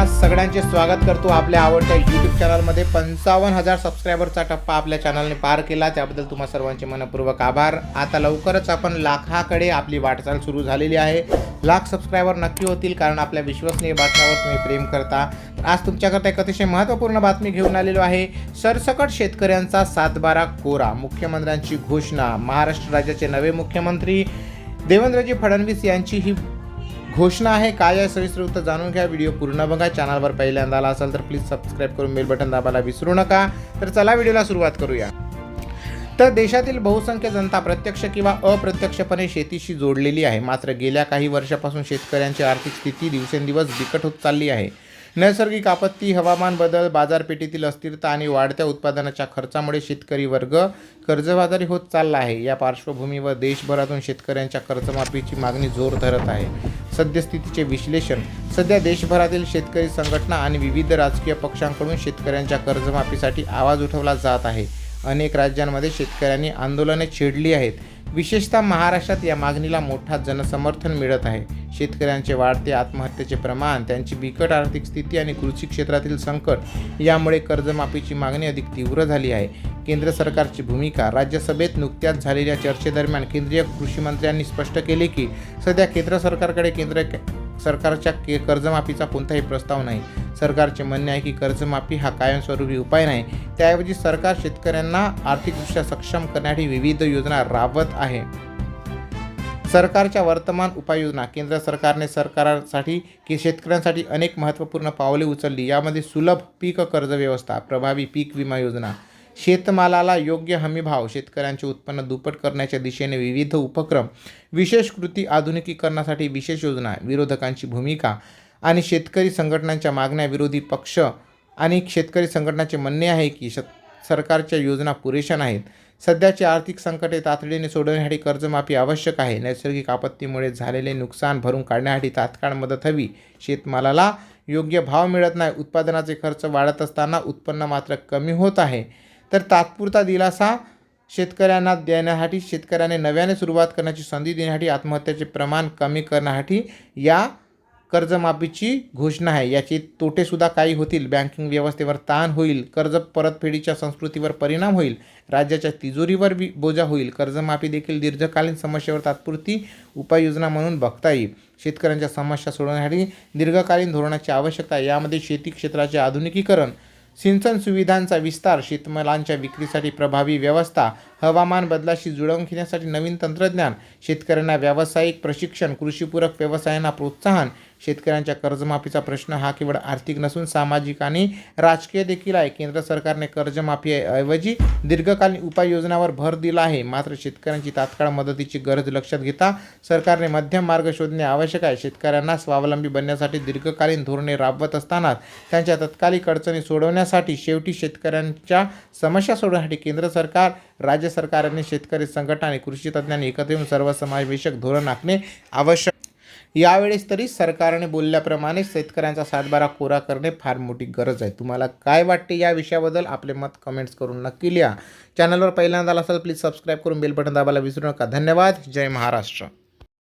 तुम्हा सगळ्यांचे स्वागत करतो आपल्या आवडत्या यूट्यूब चॅनलमध्ये पंचावन्न हजार सबस्क्रायबरचा टप्पा आपल्या चॅनलने पार केला. त्याबद्दल तुम्हा सर्वांचे मनपूर्वक आभार. आता लवकरच आपण लाखाकडे आपली वाटचाल सुरू झालेली आहे. लाख सबस्क्रायबर नक्की होतील कारण आपल्या विश्वसनीय बातम्यावर तुम्ही प्रेम करता. तर आज तुमच्याकरता एक अतिशय महत्त्वपूर्ण बातमी घेऊन आलेलो आहे. सरसकट शेतकऱ्यांचा सातबारा कोरा. मुख्यमंत्र्यांची घोषणा. महाराष्ट्र राज्याचे नवे मुख्यमंत्री देवेंद्रजी फडणवीस यांची ही घोषणा आहे काय आहे सविस्तर उत्तर जाणून घ्या. व्हिडिओ पूर्ण बघा. चॅनलवर पहिल्यांदा आला असेल तर प्लीज सबस्क्राईब करून बेल बटन दाबायला विसरू नका. तर चला व्हिडिओला सुरुवात करूया. तर देशातील बहुसंख्य जनता प्रत्यक्ष किंवा अप्रत्यक्षपणे शेतीशी जोडलेली आहे. मात्र गेल्या काही वर्षापासून शेतकऱ्यांची आर्थिक स्थिती दिवसेंदिवस बिकट होत चालली आहे. नैसर्गिक आपत्ती हवामान बदल बाजारपेठेतील अस्थिरता आणि वाढत्या उत्पादनाच्या खर्चामुळे शेतकरी वर्ग कर्जबाजारी होत चालला आहे. या पार्श्वभूमीवर देशभरातून शेतकऱ्यांच्या कर्जमाफीची मागणी जोर धरत आहे. सद्यस्थितीचे विश्लेषण सध्या देशभरातील शेतकरी संघटना आणि विविध राजकीय पक्षांकडून शेतकऱ्यांच्या कर्जमाफीसाठी आवाज उठवला जात आहे. अनेक राज्यांमध्ये शेतकऱ्यांनी आंदोलने छेडली आहेत. विशेषतः महाराष्ट्रात या मागणीला मोठा जनसमर्थन मिळत आहे. शेतकऱ्यांचे वाढते आत्महत्येचे प्रमाण त्यांची बिकट आर्थिक स्थिती आणि कृषी क्षेत्रातील संकट यामुळे कर्जमाफीची मागणी अधिक तीव्र झाली आहे. केंद्र सरकारची भूमिका राज्यसभेत नुकत्याच झालेल्या चर्चेदरम्यान केंद्रीय कृषी मंत्र्यांनी स्पष्ट केले की सध्या केंद्र सरकारकडे केंद्र सरकारच्या के कर्जमाफीचा कोणताही प्रस्ताव नाही. सरकारचे म्हणणे आहे की कर्जमाफी हा कायमस्वरूपी उपाय नाही. त्याऐवजी सरकार शेतकऱ्यांना आर्थिकदृष्ट्या सक्षम करण्यासाठी विविध योजना राबवत आहे. सरकारच्या वर्तमान उपाययोजना केंद्र सरकारने सरकारासाठी की शेतकऱ्यांसाठी अनेक महत्त्वपूर्ण पावले उचलली. यामध्ये सुलभ पीक कर्ज व्यवस्था प्रभावी पीक विमा योजना शेतमालाला योग्य हमीभाव शेतकऱ्यांचे उत्पन्न दुप्पट करण्याच्या दिशेने विविध उपक्रम विशेष कृती आधुनिकीकरणासाठी विशेष योजना विरोधकांची भूमिका आणि शेतकरी संघटनांच्या मागण्या विरोधी पक्ष आणि शेतकरी संघटनाचे म्हणणे आहे की श सरकारच्या योजना पुरेशा नाहीत. सध्याचे आर्थिक संकटे तातडीने सोडवण्यासाठी कर्जमाफी आवश्यक आहे. नैसर्गिक आपत्तीमुळे झालेले नुकसान भरून काढण्यासाठी तात्काळ मदत हवी. शेतमालाला योग्य भाव मिळत नाही. उत्पादनाचे खर्च वाढत असताना उत्पन्न मात्र कमी होत आहे. तर तात्पुरता दिलासा शेतकऱ्यांना देण्यासाठी शेतकऱ्याने नव्याने सुरुवात करण्याची संधी देण्यासाठी आत्महत्याचे प्रमाण कमी करण्यासाठी या कर्जमाफीची घोषणा आहे. याचे तोटेसुद्धा काही होतील. बँकिंग व्यवस्थेवर ताण होईल. कर्ज परतफेडीच्या संस्कृतीवर परिणाम होईल. राज्याच्या तिजोरीवर बी बोजा होईल. कर्जमाफी देखील दीर्घकालीन समस्येवर तात्पुरती उपाययोजना म्हणून बघता येईल. शेतकऱ्यांच्या समस्या सोडवण्यासाठी दीर्घकालीन धोरणाची आवश्यकता यामध्ये शेती क्षेत्राचे आधुनिकीकरण सिंचन सुविधांचा विस्तार शेतमालांच्या विक्रीसाठी प्रभावी व्यवस्था हवामान बदलाशी जुळवून घेण्यासाठी नवीन तंत्रज्ञान शेतकऱ्यांना व्यावसायिक प्रशिक्षण कृषीपूरक व्यवसायांना प्रोत्साहन शेतकऱ्यांच्या कर्जमाफीचा प्रश्न हा केवळ आर्थिक नसून सामाजिक आणि राजकीय देखील आहे. केंद्र सरकारने कर्जमाफीऐवजी दीर्घकालीन उपाययोजनावर भर दिला आहे. मात्र शेतकऱ्यांची तात्काळ मदतीची गरज लक्षात घेता सरकारने मध्यम मार्ग शोधणे आवश्यक आहे. शेतकऱ्यांना स्वावलंबी बनण्यासाठी दीर्घकालीन धोरणे राबवत असतानाच त्यांच्या तत्कालिक अडचणी सोडवण्यासाठी शेवटी शेतकऱ्यांच्या समस्या सोडवण्यासाठी केंद्र सरकार राज्य सरकारने शेतकरी संघटना आणि कृषी तज्ज्ञांनी एकत्र येऊन सर्व सर्वसमावेशक धोरण आखणे आवश्यक. यावेळेस तरी सरकारने बोलल्याप्रमाणे शेतकऱ्यांचा सातबारा कोरा करणे फार मोठी गरज आहे. तुम्हाला काय वाटते या विषयाबद्दल आपले मत कमेंट्स करून नक्की लिहा. चॅनलवर पहिल्यांदा आला असाल प्लीज सबस्क्राईब करून बेल बटन दाबायला विसरू नका. धन्यवाद. जय महाराष्ट्र.